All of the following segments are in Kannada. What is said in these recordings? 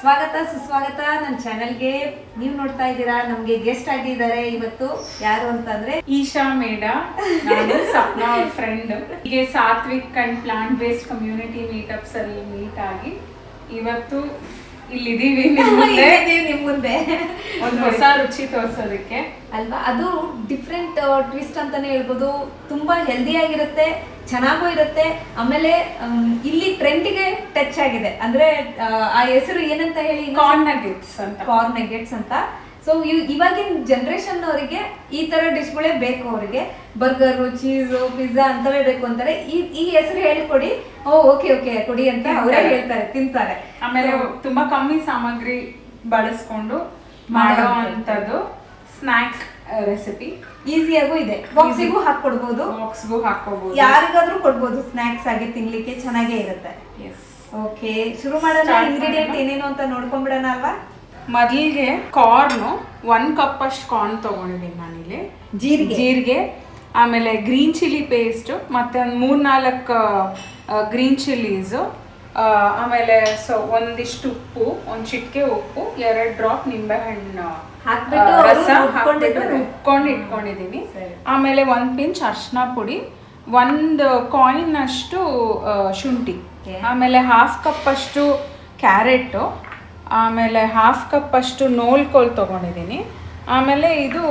ಸ್ವಾಗತ, ಸುಸ್ವಾಗತ. ನನ್ನ ಚಾನೆಲ್ಗೆ ನೀವು ನೋಡ್ತಾ ಇದ್ದೀರಾ? ನಮ್ಗೆ ಗೆಸ್ಟ್ ಆಗಿದ್ದಾರೆ ಇವತ್ತು. ಯಾರು ಅಂತಂದ್ರೆ? ಈಶಾ ಮೇಡ. ನಾನು ಸಪ್ನಾ ಅವ್ರ ಫ್ರೆಂಡ್ ಹೀಗೆ sattvik and plant based community meetups ಅಲ್ಲಿ ಮೀಟ್ ಆಗಿ ಇವತ್ತು ಇಲ್ಲಿದ್ದೀವಿ ನಿಮ್ ಮುಂದೆ. ನಿಮ್ ಮುಂದೆ. ಒಂದು ಹೊಸ ರುಚಿ ತೋರ್ಸೋದಕ್ಕೆ. ಅಲ್ವಾ? ಅದು ಡಿಫ್ರೆಂಟ್ ಟ್ವಿಸ್ಟ್ ಅಂತಾನೆ ಹೇಳ್ಬೋದು. ತುಂಬಾ ಹೆಲ್ದಿ ಆಗಿರುತ್ತೆ ಚೆನ್ನಾಗೂ ಇರುತ್ತೆ. ಆಮೇಲೆ ಇಲ್ಲಿ ಟ್ರೆಂಡಿಗೆ ಟಚ್ ಆಗಿದೆ. ಅಂದ್ರೆ ಆ, ಆ ಹೆಸರು ಏನಂತ ಹೇಳಿ ಕಾರ್ನ್ ನಗೆಟ್ಸ್ ಅಂತ. ಕಾರ್ನ್ ನೆಗೆಟ್ಸ್ ಅಂತ. ಸೊ ಇವಾಗಿನ ಜನ್ರೇಷನ್ ಅವರಿಗೆ ಈ ತರ ಡಿಶ್ಗಳೇ ಬೇಕು ಅವರಿಗೆ. ಬರ್ಗರ್ ಚೀಸು ಪಿಜ್ಜಾ ಅಂತವೇ ಬೇಕು ಅಂತಾರೆ. ಈ ಈ ಹೆಸರು ಹೇಳಿಕೊಡಿ. ಓ ಓಕೆ ಓಕೆ ಕೊಡಿ ಅಂತ ಅವರೇ ಹೇಳ್ತಾರೆ ತಿಂತಾರೆ. ಆಮೇಲೆ ತುಂಬಾ ಕಮ್ಮಿ ಸಾಮಗ್ರಿ ಬಳಸ್ಕೊಂಡು ಮಾಡುವಂತದ್ದು ಸ್ನಾಕ್ ಸ್ನ್ಯಾಕ್ ರೆಸಿಪಿ ಈಸಿಯಾಗೂ ಇದೆ. ಬಾಕ್ಸಿಗೂ ಹಾಕೊಡ್ಬೋದು ಬಾಕ್ಸ್ಗೂ ಹಾಕೋಬಹುದು ಯಾರಿಗಾದ್ರೂ ಕೊಡ್ಬೋದು ಸ್ನಾಕ್ಸ್ ಆಗಿ ತಿನ್ಲಿಕ್ಕೆ ಚೆನ್ನಾಗೇ ಇರುತ್ತೆ. ಎಸ್ ಓಕೆ ಶುರು ಮಾಡೋಣ. ಇಂಗ್ರೀಡಿಯೆಂಟ್ ಏನೇನು ಅಂತ ನೋಡ್ಕೊಂಡ್ಬಿಡೋಣ ಅಲ್ವಾ? ಮೊದಲಿಗೆ ಕಾರ್ನು ಒನ್ ಕಪ್ ಅಷ್ಟು ಕಾರ್ನ್ ತಗೊಂಡಿದ್ದೀನಿ ನಾನಿಲ್ಲಿ ಜೀರಿಗೆ. ಜೀರಿಗೆ ಆಮೇಲೆ ಗ್ರೀನ್ ಚಿಲ್ಲಿ ಪೇಸ್ಟ್ ಮತ್ತೆ ಒಂದು ಮೂರ್ನಾಲ್ಕು ಗ್ರೀನ್ ಚಿಲ್ಲೀಸು ಆಮೇಲೆ ಸೊ ಒಂದಿಷ್ಟು ಉಪ್ಪು ಒಂದು ಚಿಟಿಕೆ ಉಪ್ಪು ಎರಡು ಡ್ರಾಪ್ ನಿಂಬೆಹಣ್ಣು ರಸ ಹಾಕ್ಬಿಟ್ಟು. ರುಬ್ಕೊಂಡು ಇಟ್ಕೊಂಡಿದ್ದೀನಿ ಆಮೇಲೆ ಒಂದು ಪಿಂಚ್ ಅರ್ಶಿನ ಪುಡಿ ಒಂದು ಕಾಯಿನ್ ಅಷ್ಟು ಶುಂಠಿ. ಆಮೇಲೆ ಹಾಫ್ ಕಪ್ ಅಷ್ಟು ಕ್ಯಾರೆಟು ಆಮೇಲೆ ಹಾಫ್ ಕಪ್ ಅಷ್ಟು ನೋಲ್ಕೋಲ್ ತೊಗೊಂಡಿದ್ದೀನಿ ಆಮೇಲೆ ಇದು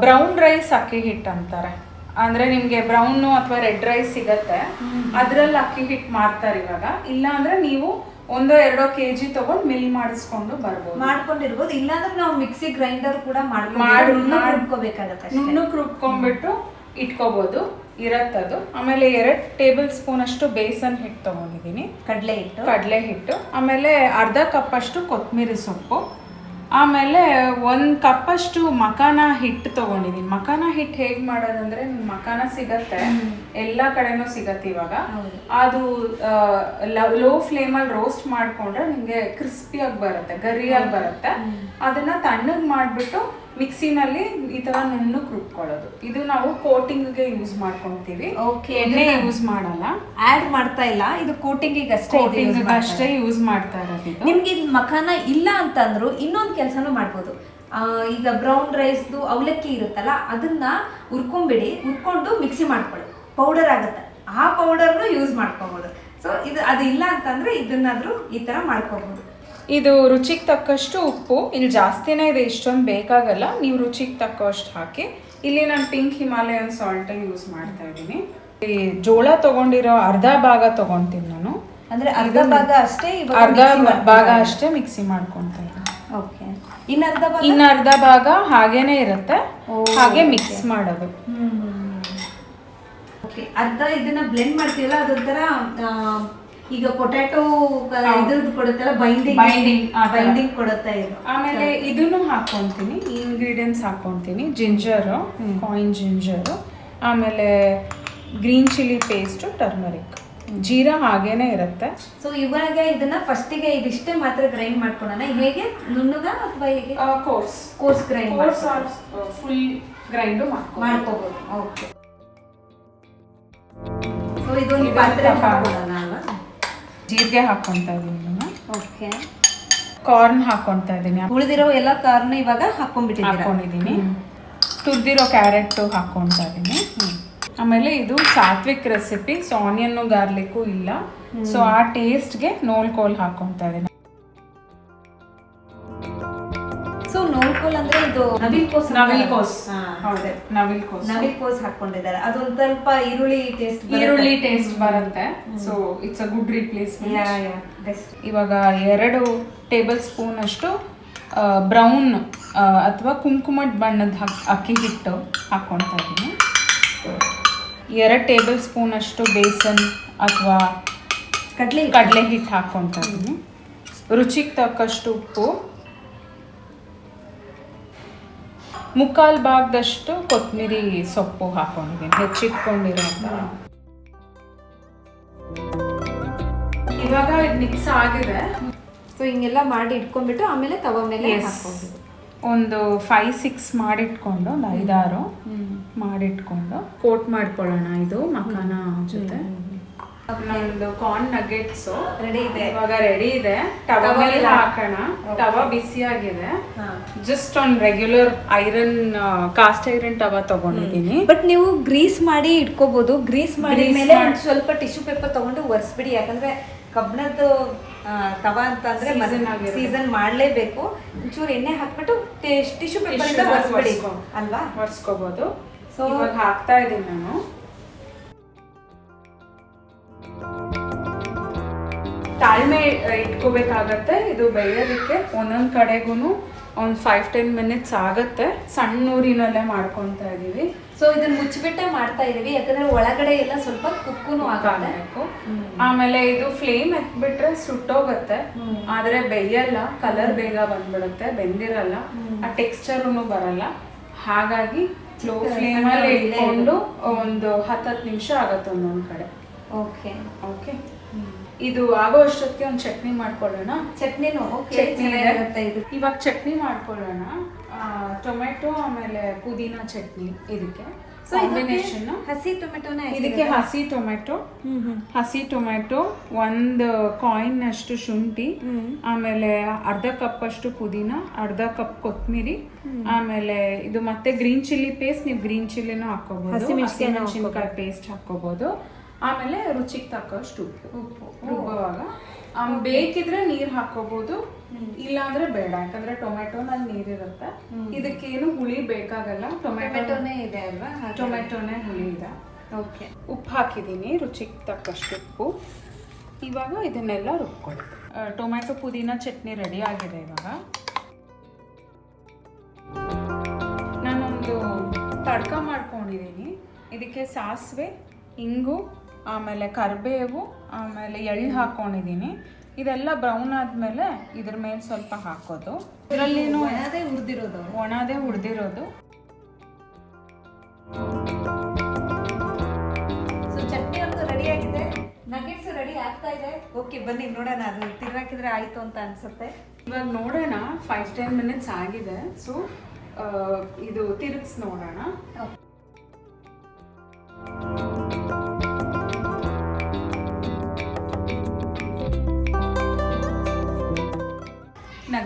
ಬ್ರೌನ್ ರೈಸ್ ಅಕ್ಕಿ ಹಿಟ್ಟು ಅಂತಾರೆ. ಅಂದರೆ ನಿಮಗೆ ಬ್ರೌನು ಅಥವಾ ರೆಡ್ ರೈಸ್ ಸಿಗತ್ತೆ. ಅದರಲ್ಲಿ ಅಕ್ಕಿ ಹಿಟ್ಟು ಮಾಡ್ತಾರೆ ಇವಾಗ. ಇಲ್ಲ ಅಂದರೆ ನೀವು ಒಂದೋ ಎರಡೋ ಕೆ ಜಿ ತೊಗೊಂಡು ಮಿಲ್ ಮಾಡಿಸ್ಕೊಂಡು ಬರ್ಬೋದು. ಮಾಡ್ಕೊಂಡಿರ್ಬೋದು. ಇಲ್ಲಾಂದ್ರೆ ನಾವು ಮಿಕ್ಸಿ ಗ್ರೈಂಡರ್ ಕೂಡ ಮಾಡ್- ಮಾಡ್ಕೊಂಡು ಮಾಡ್- ರುಬ್ಕೋಬೇಕಾಗತ್ತೆ ಅಷ್ಟೇ. ರುಬ್ಕೊಂಡ್ಬಿಟ್ಟು ಇಟ್ಕೋಬೋದು. ಇರತ್ತದು. ಆಮೇಲೆ ಎರಡು ಟೇಬಲ್ ಸ್ಪೂನ್ ಅಷ್ಟು ಬೇಸನ್ ಹಿಟ್ಟು ತೊಗೊಂಡಿದ್ದೀನಿ. ಕಡಲೆ ಹಿಟ್ಟು. ಕಡಲೆ ಹಿಟ್ಟು. ಆಮೇಲೆ ಅರ್ಧ ಕಪ್ ಅಷ್ಟು ಕೊತ್ತಂಬರಿ ಸೊಪ್ಪು. ಆಮೇಲೆ ಒಂದು ಕಪ್ಪಷ್ಟು ಮಕಾನ ಹಿಟ್ಟು ತೊಗೊಂಡಿದ್ದೀನಿ. ಮಕಾನ ಹಿಟ್ಟು ಹೇಗೆ ಮಾಡೋದಂದ್ರೆ ಮಖಾನ ಮಕಾನ ಸಿಗತ್ತೆ ಎಲ್ಲ ಕಡೆನೂ ಸಿಗತ್ತೆ ಇವಾಗ. ಅದು ಲೋ ಫ್ಲೇಮಲ್ಲಿ ರೋಸ್ಟ್ ಮಾಡ್ಕೊಂಡ್ರೆ ನಿಮಗೆ ಕ್ರಿಸ್ಪಿಯಾಗಿ ಬರುತ್ತೆ ಗರಿಯಾಗಿ ಬರುತ್ತೆ. ಅದನ್ನ ತಣ್ಣಗೆ ಮಾಡಿಬಿಟ್ಟು ಮಿಕ್ಸಿನಲ್ಲಿ ಈ ತರ ನುಣ್ಣು ರುಬ್ಕೊಳ್ಳೋದು. ಇದು ನಾವು ಕೋಟಿಂಗ್ಗೆ ಯೂಸ್ ಮಾಡ್ಕೊತೀವಿ. ಓಕೆ ಎಣ್ಣೆ ಯೂಸ್ ಮಾಡಲ್ಲ. ಆಡ್ ಮಾಡ್ತಾ ಇಲ್ಲ. ಇದು ಕೋಟಿಂಗಿಗೆ ಅಷ್ಟೇ ಕೋಟಿಂಗ್. ಅಷ್ಟೇ ಯೂಸ್ ಮಾಡ್ತಾ ಇರೋದು. ನಿಮ್ಗೆ ಇದು ಮಖಾನ ಇಲ್ಲ ಅಂತಂದ್ರು ಇನ್ನೊಂದು ಕೆಲಸನೂ ಮಾಡ್ಬೋದು. ಆ, ಈಗ ಬ್ರೌನ್ ರೈಸ್ದು ಅವಲಕ್ಕಿ ಇರುತ್ತಲ್ಲ ಅದನ್ನ ಹುರ್ಕೊಂಬಿಡಿ ಹುರ್ಕೊಂಡು ಮಿಕ್ಸಿ ಮಾಡ್ಕೊಳ್ಳಿ. ಪೌಡರ್ ಆಗುತ್ತೆ. ಆ ಪೌಡರ್ನು ಯೂಸ್ ಮಾಡ್ಕೋಬಹುದು ಸೊ ಇದು ಅದು ಇಲ್ಲ ಅಂತಂದ್ರೆ ಇದನ್ನಾದ್ರೂ ಈ ತರ ಮಾಡ್ಕೋಬಹುದು ಇದು ರುಚಿಗೆ ತಕ್ಕಷ್ಟು ಉಪ್ಪು. ಇಲ್ಲಿ ಜಾಸ್ತಿನೇ ಇದೆ ಇಷ್ಟೊಂದು ಬೇಕಾಗಲ್ಲ. ನೀವು ರುಚಿಗೆ ತಕ್ಕಷ್ಟು ಹಾಕಿ. ಇಲ್ಲಿ ನಾನು ಪಿಂಕ್ ಹಿಮಾಲಯನ್ ಸಾಲ್ಟ್ ಯೂಸ್ ಮಾಡ್ತಾ ಇದ್ದೀನಿ. ಈ ಜೋಳ ತಗೊಂಡಿರೋ ಅರ್ಧ ಭಾಗ ತಗೊಂತೀನಿ ನಾನು. ಅಂದ್ರೆ ಅರ್ಧ ಭಾಗ ಅಷ್ಟೇ ಅರ್ಧ ಭಾಗ ಅಷ್ಟೇ ಮಿಕ್ಸಿ ಮಾಡ್ಕೊತಾ ಇದ್ದೀನಿ ಓಕೆ ಇನ್ನ ಅರ್ಧ ಭಾಗ? ಇನ್ನು ಅರ್ಧ ಭಾಗ ಹಾಗೇನೆ ಇರುತ್ತೆ. ಹಾಗೆ ಮಿಕ್ಸ್ ಮಾಡೋದು. ಓಕೆ ಅರ್ಧ ಇದನ್ನ ಬ್ಲೆಂಡ್ ಮಾಡ್ತೀವಲ್ಲ ಅದೊಂಥರ ಈಗ ಪೊಟ್ಯಾಟೊ ಇದ್ರದ್ದು ಕೊಡುತ್ತಲ್ಲ ಬೈಂಡಿಂಗ್ ಬೈಂಡಿಂಗ್ ಬೈಂಡಿಂಗ್ ಕೊಡುತ್ತೆ ಇದು. ಆಮೇಲೆ ಇದನ್ನು ಹಾಕೊಂತೀನಿ ಇಂಗ್ರೀಡಿಯೆಂಟ್ಸ್ ಹಾಕ್ಕೊಂತೀನಿ ಜಿಂಜರು ಕಾಯಿನ್ ಜಿಂಜರು ಆಮೇಲೆ green chilli paste turmeric jeera ಹಾಗೇನೆ ಇರುತ್ತೆ. ಸೊ ಇವಾಗ ಇದನ್ನ ಫಸ್ಟಿಗೆ ಇದಿಷ್ಟೇ ಮಾತ್ರ ಗ್ರೈಂಡ್ ಮಾಡ್ಕೊಳ್ಳೋಣ ಹೇಗೆ? ನುಣ್ಣಗ ಅಥವಾ ಹೇಗೆ? Coarse coarse grind coarse full grind ಮಾಡ್ಕೊ ಮಾಡ್ಕೋಬಹುದು ಓಕೆ ಸೊ ಇದೊಂದು ಪಾತ್ರೆ. ಪಾತ್ರೆ. ಜೀರಿಗೆ ಹಾಕೊಂತ ಇದ್ದೀನಿ ಓಕೆ ಕಾರ್ನ್ ಹಾಕೊಂತ ಇದ್ದೀನಿ ಉಳಿದಿರೋ ಎಲ್ಲ ಕಾರ್ನ್ ಇವಾಗ ಹಾಕೊಂಡ್ಬಿಟ್ಟಿದ್ದೀರಾ? ಹಾಕ್ಕೊಂಡಿದ್ದೀನಿ ತುರ್ದಿರೋ ಕ್ಯಾರೆಟ್ ಹಾಕೊಂತ ಇದ್ದೀನಿ ಆಮೇಲೆ ಇದು sattvik recipe so onion garlic ಇಲ್ಲ. ಸೊ ಆ ಟೇಸ್ಟ್ಗೆ ನೋಲ್ಕೋಲ್ ಹಾಕ್ಕೊಂತಾ ಇದ್ದೀನಿ ಸೊ ಅಂದ್ರೆ ಇದು ನವಿಲ್ ಕೋಸ್ ನವಿಲ್ ಕೋಸ್. ಹೌದು ನವಿಲ್ ಕೋಸ್. ನವಿಲ್ ಕೋಸ್ ಹಾಕೊಂಡಿದ್ದಾರೆ ಅದೊಂದ್ ಸ್ವಲ್ಪ ಈರುಳ್ಳಿ ಟೇಸ್ಟ್ ಈರುಳ್ಳಿ ಟೇಸ್ಟ್ ಬರುತ್ತೆ. So it's a good replacement ಇವಾಗ ಎರಡು ಟೇಬಲ್ ಸ್ಪೂನ್ ಅಷ್ಟು ಬ್ರೌನ್ ಅಥವಾ ಕುಂಕುಮದ ಬಣ್ಣದ ಅಕ್ಕಿ ಹಿಟ್ಟು ಹಾಕ್ಕೊಳ್ತಾ ಇದ್ದೀನಿ. ಎರಡು ಟೇಬಲ್ ಸ್ಪೂನ್ ಅಷ್ಟು ಬೇಸನ್ ಅಥವಾ ಕಡಲೆ ಕಡಲೆ ಹಿಟ್ಟು ಹಾಕ್ಕೊಳ್ತಾ ಇದ್ದೀನಿ. ರುಚಿಗೆ ತಕ್ಕಷ್ಟು ಉಪ್ಪು. ಮುಕ್ಕಾಲು ಭಾಗದಷ್ಟು ಕೊತ್ತಂಬರಿ ಸೊಪ್ಪು ಹಾಕೊಂಡಿದ್ದೀನಿ. ಹೆಚ್ಚಿಟ್ಕೊಂಡಿರೋ ಇವಾಗ ಮಿಕ್ಸ್ ಆಗಿದೆ. ಸೊ ಹಿಂಗೆಲ್ಲ ಮಾಡಿ ಇಟ್ಕೊಂಡ್ಬಿಟ್ಟು ಆಮೇಲೆ ತವ ಮೇಲೆ. ಹಾಕೊಂಡು ಒಂದು ಫೈವ್ ಸಿಕ್ಸ್ ಮಾಡಿಟ್ಕೊಂಡು ಒಂದು ಐದಾರು ಮಾಡಿಟ್ಕೊಂಡು ಕೋಟ್ ಮಾಡ್ಕೊಳ್ಳೋಣ ಇದು ಮಖಾನ ಜೊತೆ. ನಮ್ದು ಕಾರ್ನ್ ನಗೆಟ್ಸ್ ರೆಡಿ ಇದೆ. ಇವಾಗ ರೆಡಿ ಇದೆ. ತವ ಮೇಲೆ ಹಾಕೋಣ. ತವ ಬಿಸಿಯಾಗಿದೆ. Just on regular iron cast iron tawa ತಗೊಂಡಿದ್ದೀನಿ. ಬಟ್ ನೀವು ಗ್ರೀಸ್ ಮಾಡಿ ಇಟ್ಕೋಬಹುದು ಗ್ರೀಸ್ ಮಾಡಿದ ಮೇಲೆ ಸ್ವಲ್ಪ ಟಿಶ್ಯೂ ಪೇಪರ್ ತಗೊಂಡು ಒರೆಸ್ಬಿಡಿ. ಯಾಕಂದ್ರೆ ಕಬ್ಬಣದ್ದು ತವ ಅಂತ ಅಂದ್ರೆ Season ಆಗಿರುತ್ತೆ. ಸೀಸನ್ ಮಾಡ್ಲೇಬೇಕು. ಒಂಚೂರು ಎಣ್ಣೆ ಹಾಕ್ಬಿಟ್ಟು ಟಿಶ್ಯೂ ಪೇಪರ್ ಒರೆಸ್ಬಿಡಿ. ಅಲ್ವಾ? ಒರೆಸ್ಕೋಬಹುದು ಸೊ ಇವಾಗ ಹಾಕ್ತಾ ಇದ್ದೀನಿ ನಾನು. ತಾಳ್ಮೆ ಇಟ್ಕೋಬೇಕಾಗತ್ತೆ. ಇದು ಬೆಳೆಯೋದಕ್ಕೆ ಒಂದೊಂದು ಕಡೆಗೂ ಒಂದು ಫೈವ್ ಟೆನ್ ಮಿನಿಟ್ಸ್ ಆಗುತ್ತೆ. ಸಣ್ಣ ಊರಿನಲ್ಲೇ ಮಾಡ್ಕೊತಾ ಇದೀವಿ. ಸೊ ಇದನ್ನ ಮುಚ್ಚಿಬಿಟ್ಟೆ ಮಾಡ್ತಾ ಇದೀವಿ. ಯಾಕಂದ್ರೆ ಒಳಗಡೆ ಎಲ್ಲ ಸ್ವಲ್ಪ ಕುಕ್ಕುನು ಆಗಬೇಕು. ಆಮೇಲೆ ಇದು ಫ್ಲೇಮ್ ಎತ್ಬಿಟ್ರೆ ಸುಟ್ಟೋಗತ್ತೆ. ಆದ್ರೆ ಬೇಯಲ್ಲ. ಕಲರ್ ಬೇಗ ಬಂದ್ಬಿಡುತ್ತೆ. ಬೆಂದಿರಲ್ಲ. ಆ ಟೆಕ್ಸ್ಚರೂ ಬರಲ್ಲ. ಹಾಗಾಗಿ ಸ್ಲೋ ಫ್ಲೇಮ್ ಅಲ್ಲಿ ಇಲ್ಲೇ ಇಟ್ಕೊಂಡು ಒಂದು ಹತ್ತತ್ತು ನಿಮಿಷ ಆಗತ್ತೆ ಒಂದೊಂದ್ ಕಡೆ. ಓಕೆ ಓಕೆ ಇದು ಆಗೋ ಅಷ್ಟೊತ್ತಿಗೆ ಒಂದು ಚಟ್ನಿ ಮಾಡ್ಕೊಳ್ಳೋಣ. ಚಟ್ನಿನು? ಚಟ್ನಿ ಇದೆ. ಇವಾಗ ಚಟ್ನಿ ಮಾಡ್ಕೊಳ್ಳೋಣ. ಟೊಮೆಟೊ ಆಮೇಲೆ ಪುದೀನ ಚಟ್ನಿ ಇದಕ್ಕೆ. ಕಾಂಬಿನೇಷನ್ ಹಸಿ ಟೊಮೆಟೊನ ಇದಕ್ಕೆ ಹಸಿ ಟೊಮೆಟೊ ಹಸಿ ಟೊಮೆಟೊ ಒಂದು ಕಾಯಿನ್ ಅಷ್ಟು ಶುಂಠಿ ಆಮೇಲೆ ಅರ್ಧ ಕಪ್ ಅಷ್ಟು ಪುದೀನ ಅರ್ಧ ಕಪ್ ಕೊತ್ತಂಬರಿ ಆಮೇಲೆ ಇದು ಮತ್ತೆ ಗ್ರೀನ್ ಚಿಲ್ಲಿ ಪೇಸ್ಟ್ ನೀವು ಗ್ರೀನ್ ಚಿಲ್ಲಿನೂ ಹಾಕೋಬಹುದು ಹಸಿ ಹಸಿಮೆಣಸಿನಕಾಯಿ ಪೇಸ್ಟ್ ಹಾಕೋಬಹುದು ಆಮೇಲೆ ರುಚಿಗೆ ತಕ್ಕಷ್ಟು ಉಪ್ಪು. ಉಪ್ಪು. ರುಬ್ಬುವಾಗ. ಬೇಕಿದ್ರೆ ನೀರ್ ಹಾಕೋಬಹುದು ಇಲ್ಲ ಅಂದ್ರೆ ಬೇಡ. ಯಾಕಂದ್ರೆ ಟೊಮೆಟೊನಲ್ಲಿ ನೀರಿರುತ್ತೆ. ಇದಕ್ಕೇನು ಹುಳಿ ಬೇಕಾಗಲ್ಲ. ಟೊಮ್ಯಾಟೋನೇ ಟೊಮೆಟೊನೇ ಇದೆ ಅಲ್ವಾ? ಟೊಮೆಟೊನೇ ಹುಳಿ ಇದೆ. ಓಕೆ. ಉಪ್ಪು ಹಾಕಿದ್ದೀನಿ ರುಚಿಗೆ ತಕ್ಕಷ್ಟು ಉಪ್ಪು. ಇವಾಗ ಇದನ್ನೆಲ್ಲ ರುಬ್ಕೊಳ್ಳಿ. ಟೊಮೆಟೊ ಪುದೀನ ಚಟ್ನಿ ರೆಡಿ ಆಗಿದೆ ಇವಾಗ. ನಾನೊಂದು ತಡ್ಕ ಮಾಡ್ಕೊಂಡಿದ್ದೀನಿ. ಇದಕ್ಕೆ ಸಾಸಿವೆ ಇಂಗು ಆಮೇಲೆ ಕರಿಬೇವು ಆಮೇಲೆ ಎಳ್ಳು ಹಾಕ್ಕೊಂಡಿದ್ದೀನಿ. ಇದೆಲ್ಲ ಬ್ರೌನ್ ಆದ್ಮೇಲೆ ಇದ್ರ ಮೇಲೆ ಸ್ವಲ್ಪ ಹಾಕೋದು. ಇದರಲ್ಲಿ ಒಣದೇ ಹುರಿದಿರೋದು. ಒಣದೇ ಹುರಿದಿರೋದು. ಸೊ ಚಟ್ನಿ ಅಂತೂ ರೆಡಿ ಆಗಿದೆ. ನಗೆಟ್ಸ್ ರೆಡಿ ಆಗ್ತಾ ಇದೆ. ಓಕೆ ಬನ್ನಿ ನೋಡೋಣ. ಅದು ತಿರ್ಗಾಕಿದ್ರೆ ಆಯ್ತು ಅಂತ ಅನ್ಸುತ್ತೆ. ಇವಾಗ ನೋಡೋಣ. ಫೈವ್ ಟೆನ್ ಮಿನಿಟ್ಸ್ ಆಗಿದೆ. ಸೊ ಇದು ತಿರುಗಿಸ್ ನೋಡೋಣ.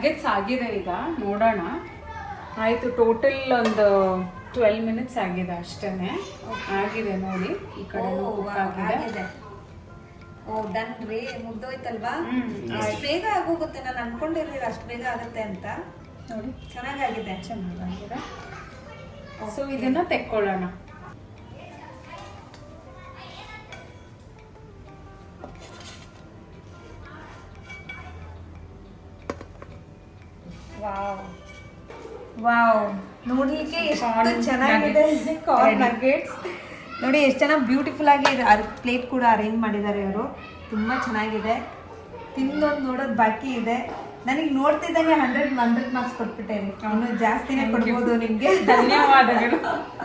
ನಗೆಟ್ಸ್ ಆಗಿದೆ ಈಗ ನೋಡೋಣ. ಆಯಿತು ಟೋಟಲ್ ಒಂದು ಟ್ವೆಲ್ ಮಿನಿಟ್ಸ್ ಆಗಿದೆ ಅಷ್ಟೇ ಆಗಿದೆ ನೋಡಿ ಈ ಕಡೆ ಆಗಿದೆ. ಓ ಡನ್ ರೀ ಮುಗ್ದೋಯ್ತಲ್ವಾ? ಅಷ್ಟು ಎಷ್ಟು ಬೇಗ ಆಗೋಗುತ್ತೆ ನಾನು ಅನ್ಕೊಂಡಿರ್ಲಿಲ್ಲ ಅಷ್ಟು ಬೇಗ ಆಗುತ್ತೆ ಅಂತ. ನೋಡಿ. ಚೆನ್ನಾಗಾಗಿದೆ. ಚೆನ್ನಾಗಿದೆ ಸೊ ಇದನ್ನ ತೆಕ್ಕೊಳ್ಳೋಣ. ವಾವ್ ವಾವ್ ನೋಡ್ಲಿಕ್ಕೆ ಎಷ್ಟು ಚೆನ್ನಾಗಿದೆ. ಕಾರ್ನ್ ನೋಡಿ ಎಷ್ಟು ಚೆನ್ನಾಗಿ ಬ್ಯೂಟಿಫುಲ್ ಆಗಿ ಪ್ಲೇಟ್ ಕೂಡ ಅರೇಂಜ್ ಮಾಡಿದ್ದಾರೆ ಇವರು. ತುಂಬಾ ಚೆನ್ನಾಗಿದೆ. ತಿಂದೊಂದು ನೋಡೋದು ಬಾಕಿ ಇದೆ. ನನಗೆ ನೋಡ್ತಿದ್ದಂಗೆ ಹಂಡ್ರೆಡ್ ಹಂಡ್ರೆಡ್ ಮಾರ್ಕ್ಸ್ ಕೊಟ್ಬಿಟ್ಟೆ ಅವನು ಜಾಸ್ತಿನೇ ಕೊಡ್ಬೋದು ನಿಮ್ಗೆ ಧನ್ಯವಾದಗಳು.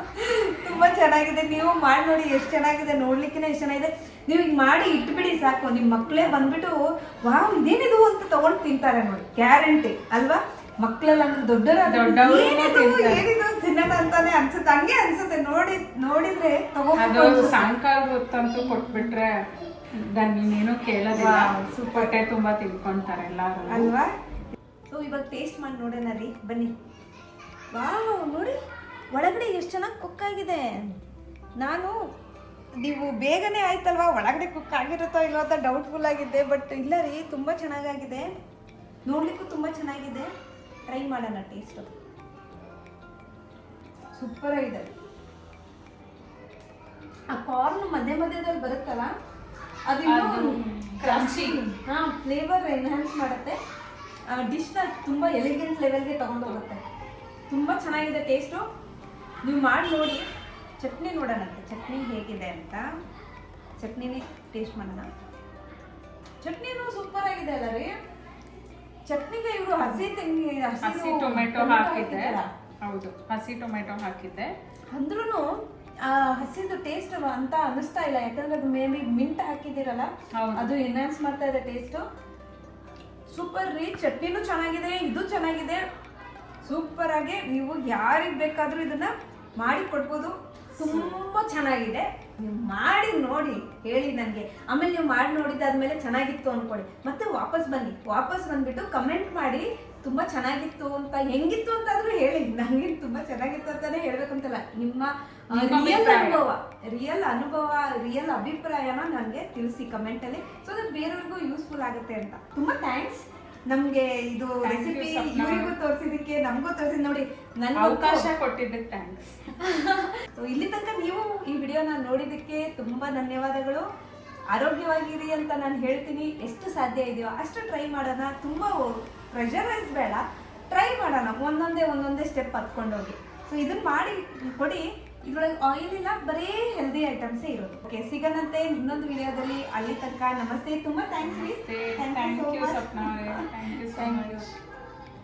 ತುಂಬಾ ಚೆನ್ನಾಗಿದೆ. ನೀವು ಮಾಡಿ ನೋಡಿ ಎಷ್ಟು ಚೆನ್ನಾಗಿದೆ. ನೋಡ್ಲಿಕ್ಕೆ ಎಷ್ಟು ಚೆನ್ನಾಗಿದೆ. ನೀವು ಈಗ ಮಾಡಿ ಇಟ್ಬಿಡಿ ಸಾಕು. ನಿಮ್ಮ ಮಕ್ಕಳೇ ಬಂದ್ಬಿಟ್ಟು ವಾವ್ ಇದೇನಿದು? ಅಂತ ತಗೊಂಡು ತಿಂತಾರೆ ನೋಡಿ. ಗ್ಯಾರಂಟಿ ಅಲ್ವಾ? ಮಕ್ಕಳೆಲ್ಲ ಅಂದ್ರೆ ದೊಡ್ಡರ ದೊಡ್ಡವ್ರು ಏನಿದು? ತಿನ್ನೋಣ ಅಂತಾನೆ ಅನ್ಸುತ್ತೆ. ಹಂಗೆ ಅನ್ಸುತ್ತೆ. ನೋಡಿ ನೋಡಿದ್ರೆ ಅದು ಸಾಯಂಕಾಲದ ಹೊತ್ತಂತೂ ಕೊಟ್ಬಿಟ್ರೆ ನೀನೇನು ಕೇಳೋದಿಲ್ಲ. ಸುಪ್ಪಟ್ಟೆ ತುಂಬಾ ತಿಳ್ಕೊಂತಾರೆ ಎಲ್ಲಾರು. ಅಲ್ವಾ? ಸೊ ಇವಾಗ ಟೇಸ್ಟ್ ಮಾಡಿ ನೋಡೋಣ ರೀ. ಬನ್ನಿ. ವಾವ್ ನೋಡಿ. ಒಳಗಡೆ ಎಷ್ಟು ಚೆನ್ನಾಗಿ ಕುಕ್ ಆಗಿದೆ. ನಾನು ನೀವು ಬೇಗನೆ ಆಯ್ತಲ್ವಾ? ಒಳಗಡೆ ಕುಕ್ ಆಗಿರುತ್ತೋ ಇಲ್ಲೋ ಅಂತ ಡೌಟ್ಫುಲ್ ಆಗಿದ್ದೆ ಬಟ್ ಇಲ್ಲ ರೀ ತುಂಬ ಚೆನ್ನಾಗಾಗಿದೆ. ನೋಡ್ಲಿಕ್ಕೂ ತುಂಬ ಚೆನ್ನಾಗಿದೆ. ಟ್ರೈ ಮಾಡೋಣ ಟೇಸ್ಟು ಸೂಪರ್ ಆಗಿದೆ. ಆ ಕಾರ್ನ್ ಮಧ್ಯ ಮಧ್ಯದಲ್ಲಿ ಬರುತ್ತಲ್ಲ ಅದು ಕ್ರಾಂಚಿ ಹಾಂ ಫ್ಲೇವರ್ ಎನ್ಹಾನ್ಸ್ ಮಾಡುತ್ತೆ. ಡಿಶ್ನ ತುಂಬ ಎಲಿಗೆಂಟ್ ಲೆವೆಲ್ಗೆ ತಗೊಂಡು ಹೋಗುತ್ತೆ. ತುಂಬ ಚೆನ್ನಾಗಿದೆ ಟೇಸ್ಟು ನೀವು ಮಾಡಿ ನೋಡಿ. ಚಟ್ನಿ ನೋಡೋಣಂತೆ ಚಟ್ನಿ ಹೇಗಿದೆ ಅಂತ. ಚಟ್ನಿನೇ ಟೇಸ್ಟ್ ಮಾಡೋಣ. ಚಟ್ನಿನೂ ಸೂಪರ್ ಆಗಿದೆ ಅಲ್ಲ ರೀ? ಚಟ್ನಿಗೆ ಇವರು ಹಸಿ ತೆಂಗಿ ಹಸಿ ಟೊಮೆಟೊ ಹಾಕಿದ್ದೆ. ಹೌದು ಹಸಿ ಟೊಮೆಟೊ ಹಾಕಿದ್ದೆ. ಅಂದ್ರೂ ಹಸಿದು ಟೇಸ್ಟ್ ಅಂತ ಅನಿಸ್ತಾ ಇಲ್ಲ. ಯಾಕಂದ್ರೆ ಅದು ಮೇ ಬಿ ಮಿಂಟ್ ಹಾಕಿದಿರಲ್ಲ ಅದು ಎನ್ಹಾನ್ಸ್ ಮಾಡ್ತಾ ಇದೆ ಟೇಸ್ಟ್ ಸೂಪರ್ ರೀ ಚಟ್ನಿನೂ ಚೆನ್ನಾಗಿದೆ ಇದು ಚೆನ್ನಾಗಿದೆ. ಸೂಪರ್ ಆಗಿ ನೀವು ಯಾರಿಗೆ ಬೇಕಾದ್ರೂ ಇದನ್ನ ಮಾಡಿ ಕೊಡ್ಬೋದು. ತುಂಬಾ ಚೆನ್ನಾಗಿದೆ. ನೀವು ಮಾಡಿ ನೋಡಿ ಹೇಳಿ ನನಗೆ. ಆಮೇಲೆ ನೀವು ಮಾಡಿ ನೋಡಿದಾದ್ಮೇಲೆ ಚೆನ್ನಾಗಿತ್ತು ಅನ್ಕೊಳ್ಳಿ. ಮತ್ತೆ ವಾಪಸ್ ಬನ್ನಿ. ವಾಪಸ್ ಬಂದ್ಬಿಟ್ಟು ಕಮೆಂಟ್ ಮಾಡಿ ತುಂಬಾ ಚೆನ್ನಾಗಿತ್ತು ಅಂತ ಹೆಂಗಿತ್ತು ಅಂತಾದ್ರೂ ಹೇಳಿ. ನನಗೆ ತುಂಬಾ ಚೆನ್ನಾಗಿತ್ತು ಅಂತಾನೆ ಹೇಳ್ಬೇಕಂತಲ್ಲ. ನಿಮ್ಮ ನಿಮ್ಮ ರಿಯಲ್ ಅನುಭವ ರಿಯಲ್ ಅನುಭವ ರಿಯಲ್ ಅಭಿಪ್ರಾಯನ ನನಗೆ ತಿಳಿಸಿ ಕಮೆಂಟಲ್ಲಿ ಸೊ ದಟ್ ಬೇರೆಯವ್ರಿಗೂ ಯೂಸ್ಫುಲ್ ಆಗುತ್ತೆ ಅಂತ. ತುಂಬಾ ಥ್ಯಾಂಕ್ಸ್ ನಮ್ಗೆ ಇದು ರೆಸಿಪಿ. ಇವರಿಗೂ ತೋರಿಸಿದಕ್ಕೆ ನಮಗೂ ತೋರಿಸಿ ನೋಡಿ ನನ್ಗೆ ಅವಕಾಶ ಕೊಟ್ಟಿದ್ದಕ್ಕೆ ಥ್ಯಾಂಕ್ಸ್ ಸೊ ಇಲ್ಲಿ ತನಕ ನೀವು ಈ ವಿಡಿಯೋನ ನೋಡಿದ್ದಕ್ಕೆ ತುಂಬಾ ಧನ್ಯವಾದಗಳು. ಆರೋಗ್ಯವಾಗಿರಿ ಅಂತ ನಾನು ಹೇಳ್ತೀನಿ. ಎಷ್ಟು ಸಾಧ್ಯ ಇದೆಯೋ ಅಷ್ಟು ಟ್ರೈ ಮಾಡೋಣ. ತುಂಬಾ ಪ್ರೆಷರೈಸ್ ಬೇಡ. ಟ್ರೈ ಮಾಡೋಣ. ಒಂದೊಂದೇ ಒಂದೊಂದೇ ಸ್ಟೆಪ್ ಹತ್ಕೊಂಡೋಗಿ ಸೊ ಇದನ್ನ ಮಾಡಿ ಕೊಡಿ. ಇದ್ರೊಳಗೆ ಆಯಿಲ್ ಇಲ್ಲ ಬರೀ ಹೆಲ್ದಿ ಐಟಮ್ಸೇ ಇರೋದು. ಓಕೆ ಸಿಗನಂತೆ ಇನ್ನೊಂದು ವಿಡಿಯೋದಲ್ಲಿ ಅಲ್ಲಿ ತನಕ ನಮಸ್ತೆ. ತುಂಬಾ ಥ್ಯಾಂಕ್ಸ್ ಥ್ಯಾಂಕ್ ಯು ಸ್ವಪ್ನ ಅವರೇ. Thank you so much